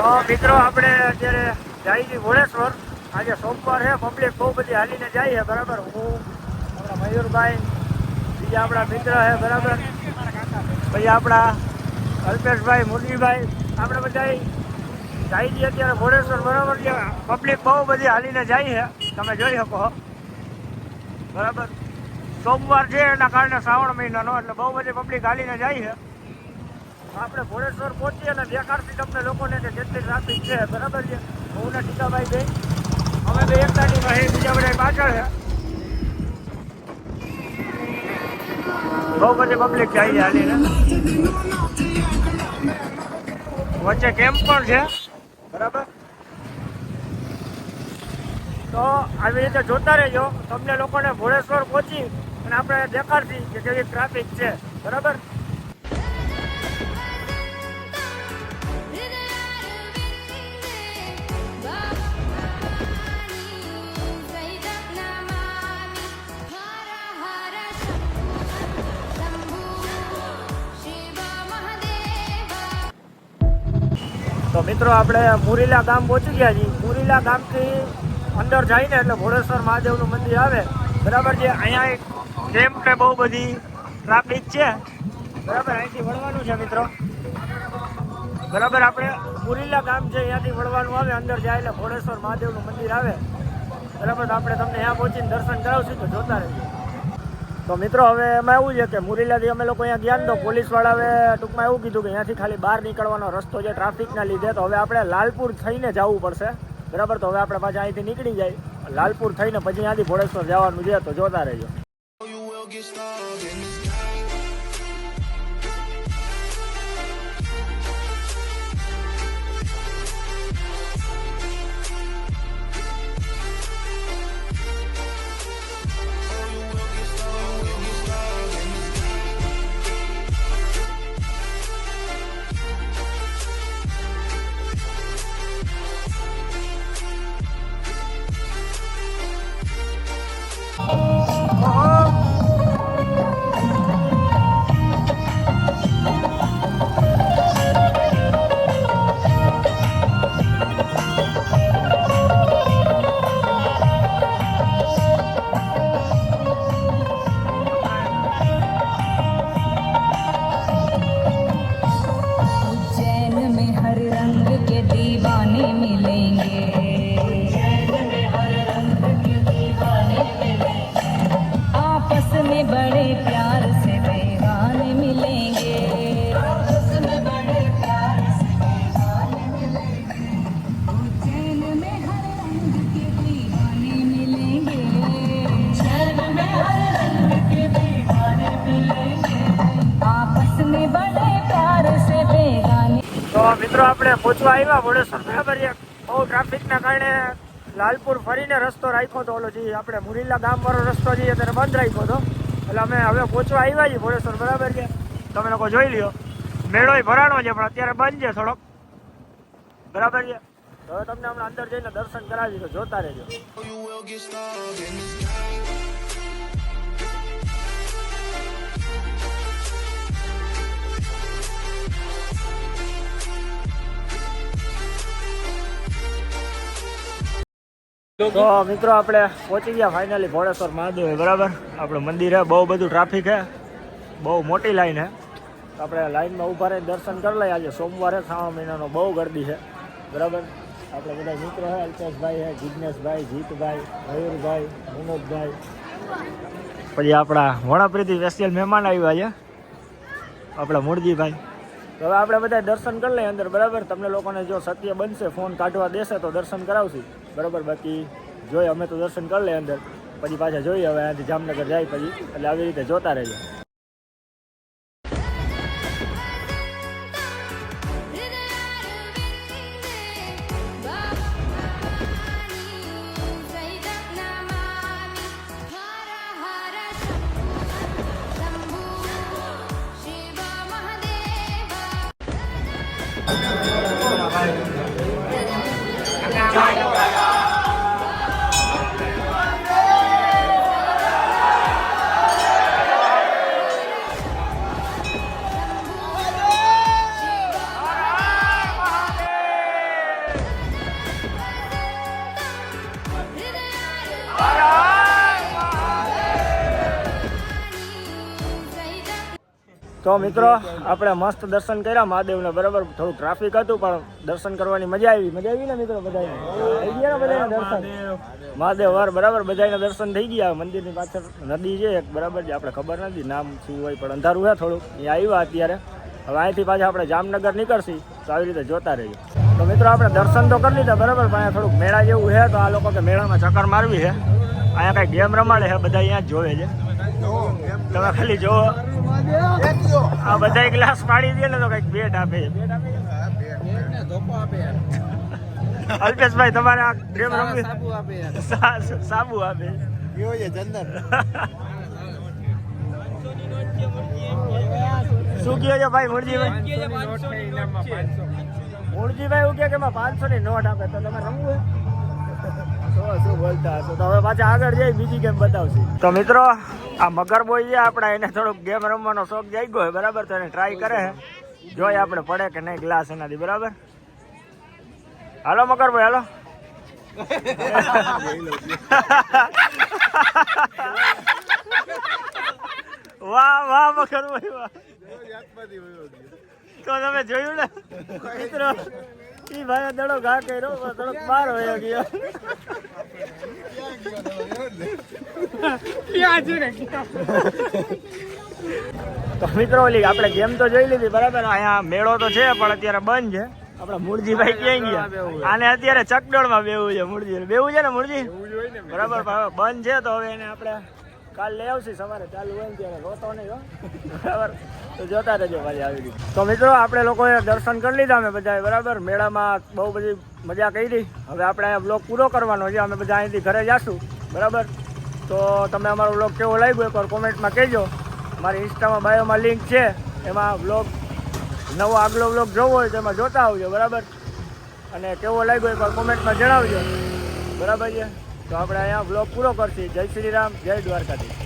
તો મિત્રો, આપણે અત્યારે જાય છે ઘોડેશ્વર આજે સોમવાર છે, પબ્લિક બહુ બધી હાલીને જાય છે, બરાબર? હું, આપણા મયુરભાઈ, બીજા આપણા મિત્ર છે, બરાબર? પછી આપણા અલ્પેશભાઈ, મુરલીભાઈ, આપણે બધા જાય છે અત્યારે ઘોડેશ્વર બરાબર? છે પબ્લિક બહુ બધી હાલીને જાય છે. તમે જોઈ શકો બરાબર? સોમવાર છે, એના કારણે શ્રાવણ મહિનાનો, એટલે બહુ બધી પબ્લિક હાલીને જાય છે. આપણે ઘોડેશ્વર પહોંચીએ અને દેખાડથી તમને લોકોને કે કેટલી ટ્રાફિક છે, બરાબર છે? હું ને ટીકાભાઈ બે અમે બે એક ગાડીમાં છે બીજા બધા પાછળ છે. બહુ બધી પબ્લિક જાય છે હાલીને. વચ્ચે કેમ્પ પણ છે. બરાબર? તો આવી રીતે જોતા રહેજો. તમને લોકોને ભોળેશ્વર પહોંચી અને આપણે દેખાડથી કે કેવી ટ્રાફિક છે. બરાબર? તો મિત્રો આપણે મુરીલા ગામ પહોંચી ગયા છીએ. મુરીલા ગામથી અંદર જઈને એટલે ભોળેશ્વર મહાદેવનું મંદિર આવે. બરાબર છે? અહીંયા એક કેમ્પ કે બહુ બધી ટ્રાફિક છે. બરાબર, અહીંથી વળવાનું છે મિત્રો. બરાબર, આપણે મુરીલા ગામ છે, અહીંયાથી વળવાનું આવે, અંદર જાય એટલે ભોળેશ્વર મહાદેવનું મંદિર આવે. બરાબર આપણે તમને અહીંયા પહોંચીને દર્શન કરાવશું તો જોતા રહેજો. તો મિત્રો, હવે એમાં એવું છે કે મુરીલાથી અમે લોકો અહીંયા ગયા તો પોલીસવાળાએ ટૂંકમાં એવું કીધું કે અહીંયાથી ખાલી બહાર નીકળવાનો રસ્તો છે ટ્રાફિકના લીધે. તો હવે આપણે લાલપુર થઈને જવું પડશે. બરાબર? તો હવે આપણે પાછા અહીંથી નીકળી જાય. લાલપુર થઈને પછી અહીંયાથી ભોળેશ્વર જવાનું છે, તો જોતા રહેજો. ಮಿಲ મિત્રો આપણે પહોંચવા આવ્યા વડેસર, બરાબર એક બહુ ટ્રાફિકના કારણે લાલપુર ફરીને રસ્તો રાખ્યો હતો ઓલો જે આપણે મુરીલા ગામવાળો રસ્તો જઈએ અત્યારે બંધ રાખ્યો હતો એટલે અમે હવે પહોંચવા આવ્યા છીએ વડેસર, બરાબર છે? તમે લોકો જોઈ લ્યો. મેળો ભરાણો છે, પણ અત્યારે બંધ છે થોડોક. બરાબર છે? હવે તમને હમણાં અંદર જઈને દર્શન કરાવી તો જોતા રહેજો. તો મિત્રો આપણે પહોંચી ગયા ફાઇનલી ભોળેશ્વર મહાદેવ બરાબર? આપણું મંદિર છે બહુ બધું ટ્રાફિક હે. બહુ મોટી લાઈન હે. આપણે લાઈનમાં ઊભા રહીને દર્શન કરી લઈએ. આજે સોમવારે શ્રાવણ મહિનાનો બહુ ગરદી છે. બરાબર? આપણે બધા મિત્રો હે, અલ્પેશભાઈ હે, જિજ્ઞેશભાઈ, જીતભાઈ, મયુરભાઈ, વિનોદભાઈ. પછી આપણા વણાપ્રીતિ સ્પેશિયલ મહેમાન આવ્યા છે. આપણા મૂળજીભાઈ. હવે આપણે બધા દર્શન કરી લઈએ અંદર, બરાબર? તમને લોકોને જો સત્ય બનશે, ફોન કાઢવા દેશે તો દર્શન કરાવશું. બરાબર? બાકી જોઈએ, અમે તો દર્શન કરી લઈએ અંદર. પછી પાછા જોઈએ હવે, અહીંયાથી જામનગર જાય પછી. એટલે આવી રીતે જોતા રહેજો તો મિત્રો આપણે મસ્ત દર્શન કર્યા. મહાદેવને બરાબર થોડું ટ્રાફિક હતું પણ દર્શન કરવાની મજા આવી. મજા આવી ને મિત્રો બધાને? થઈ ગયા બધાને દર્શન? મહાદેવ વાર બરાબર બધાને દર્શન થઈ ગયા. મંદિરની પાછળ નદી છે એક બરાબર જે આપણે ખબર નથી નામ શું હોય પણ અંધારું છે થોડુંક અહીંયા આવ્યા અત્યારે. હવે અહીંથી પાછા આપણે જામનગર નીકળશી. તો આવી રીતે જોતા રહીએ. તો મિત્રો આપણે દર્શન તો કરી લીધા બરાબર પણ અહીંયા થોડુંક મેળા જેવું છે તો આ લોકો કે મેળામાં ચક્કર મારવી છે. અહીંયા કાંઈ ગેમ રમાડે છે બધા અહીંયા જ જોવે છે. તમે ખાલી જોવો આ બધા ગ્લાસ પાડી દે ને તો કંઈક બેટ આપે. અલ્પેશભાઈ તમારે આ ગેમ રમવી સા- સાબુ આપે. શું કહો છો ભાઈ મુરજીભાઈ? મુરજીભાઈ એવું કહે કે એમાં પાંચસો ની નોટ આપે તો તમે રમવું તો હવે પાછા આગળ જઈ, બીજી ગેમ બતાવશે. તો મિત્રો, આ મગર બોય છે, આપણા એને થોડોક ગેમ રમવાનો શોખ જાગ્યો હોય, બરાબર? તો એને ટ્રાય કરે છે જોઈએ આપણે પડે કે નહીં ગ્લાસ એનાથી, બરાબર? હાલો મગરભાઈ હાલો. વાહ વાહ મગરભાઈ વાહ. તો તમે જોયું ને? મિત્રો ઈ ભાઈ દડો ઘા કર્યો દડો બાર વયો ગયો. તો મિત્રો ઓલી આપણે ગેમ તો જોઈ લીધી બરાબર? અહીંયા મેળો તો છે પણ અત્યારે બંધ છે. આપણા મૂળજીભાઈ ક્યાં ગયા? આને અત્યારે ચકડોળમાં બેવું છે મૂળજી. બેવું છે ને મૂળજી? બરાબર બંધ છે તો હવે એને આપણે કાલ લઈ આવશે સવારે, ચાલુ હોય ત્યારે રોતો નહીં હો. બરાબર? તો જોતા રહેજો પાછી આવી ગઈ તો મિત્રો, આપણે લોકોએ દર્શન કરી લીધા, અમે બધાએ, બરાબર? મેળામાં બહુ બધી મજા કરી. હવે આપણે અહીંયા બ્લોગ પૂરો કરવાનો છે, અમે બધા અહીંથી ઘરે જઈશું બરાબર? તો તમે અમારો બ્લોગ કેવો લાગ્યો, એકવાર કોમેન્ટમાં કહેજો. મારી ઇન્સ્ટામાં બાયોમાં લિંક છે. એમાં બ્લોગ નવો આગલો બ્લોગ જોવો હોય તો એમાં જોતા આવજો, બરાબર? અને કેવો લાગ્યો, એકવાર કોમેન્ટમાં જણાવજો. બરાબર છે? તો આપણે અહીંયા બ્લોગ પૂરો કરશે. જય શ્રી રામ જય દ્વારકાધીશ.